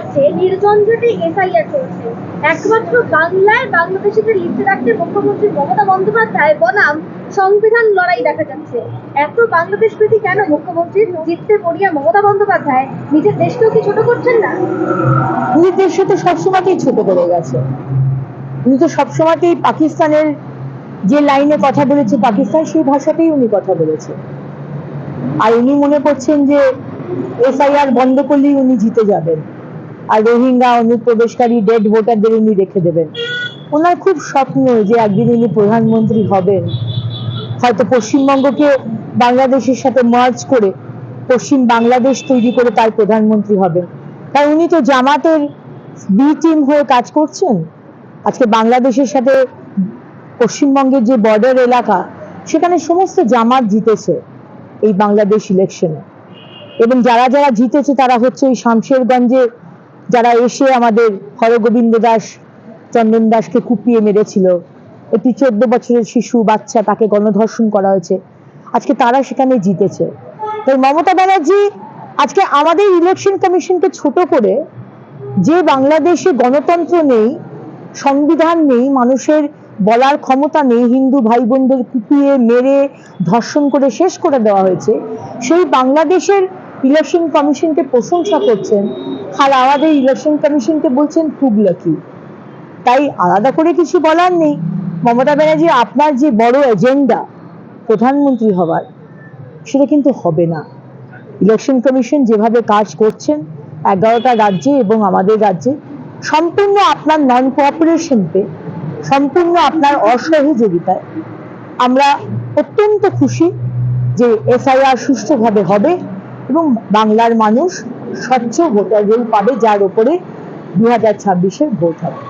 রাজ্যে নির্ঝঞ্ঝাটে এসআইআর চলছে। একমাত্র বাংলায় বাংলাদেশিদের লিখতে রাখতে মুখ্যমন্ত্রী মমতা বন্দ্যোপাধ্যায়, বনাম, সংবিধান লড়াই দেখা যাচ্ছে। এত বাংলাদেশ প্রীতি কেন মুখ্যমন্ত্রীর জিততে পড়িয়া মমতা বন্দ্যোপাধ্যায় নিজের দেশকেও কি ছোট করছেন না? উনি দেশে তো সবসময়তেই ছোট করে গেছে। উনি তো সবসময়তেই পাকিস্তানের যে লাইনে কথা বলেছে, পাকিস্তান সেই ভাষাতেই উনি কথা বলেছে। আর উনি মনে করছেন যে এসআইআর বন্ধ করলেই উনি জিতে যাবেন। আর রোহিঙ্গা অনুপ্রবেশকারী ডেড ভোটারদের উনি রেখে দেবেন। ওনার খুব স্বপ্ন যে একদিন উনি প্রধানমন্ত্রী হবেন। হয়তো পশ্চিমবঙ্গকে বাংলাদেশের সাথে মার্জ করে পশ্চিম বাংলাদেশ তৈরি করে তার প্রধানমন্ত্রী হবেন। তাই উনি তো জামাতের বি টিম হয়ে কাজ করছেন। আজকে বাংলাদেশের সাথে পশ্চিমবঙ্গের যে বর্ডার এলাকা, সেখানে সমস্ত জামাত জিতেছে এই বাংলাদেশ ইলেকশনে এবং যারা যারা জিতেছে তারা হচ্ছে ওই শামশেরগঞ্জে যারা এসে আমাদের হরগোবিন্দ দাস, চন্দন দাসকে কুপিয়ে মেরেছিল। একটি চোদ্দ বছরের শিশু, বাচ্চা, তাকে গণধর্ষণ করা হয়েছে। আজকে তারা সেখানে জিতেছে। তাই মমতা ব্যানার্জি, আজকে আমাদের ইলেকশন কমিশনকে ছোট করে যে বাংলাদেশে গণতন্ত্র নেই, সংবিধান নেই, মানুষের বলার ক্ষমতা নেই, হিন্দু ভাই বোনদের কুপিয়ে মেরে ধর্ষণ করে শেষ করে দেওয়া হয়েছে, সেই বাংলাদেশের ইলেকশন কমিশনকে প্রশংসা করছেন আর আমাদের ইলেকশন কমিশনকে বলছেন খুব লাকি তাই আলাদা করে কিছু বলার নেই। মমতা ব্যানার্জি আপনার যে বড় এজেন্ডা প্রধানমন্ত্রী হবার, সেটা কিন্তু হবে না। ইলেকশন কমিশন যেভাবে কাজ করছেন, এগারোটা রাজ্যে এবং আমাদের রাজ্যে, সম্পূর্ণ আপনার নন কোঅপারেশনতে সম্পূর্ণ আপনার অসহযোগিতায়, আমরা অত্যন্ত খুশি যে এসআইআর সুষ্ঠুভাবে হবে এবং বাংলার মানুষ স্বচ্ছ ভোটার রোল পাবে যার উপরে দু হাজার ছাব্বিশের ভোট হবে।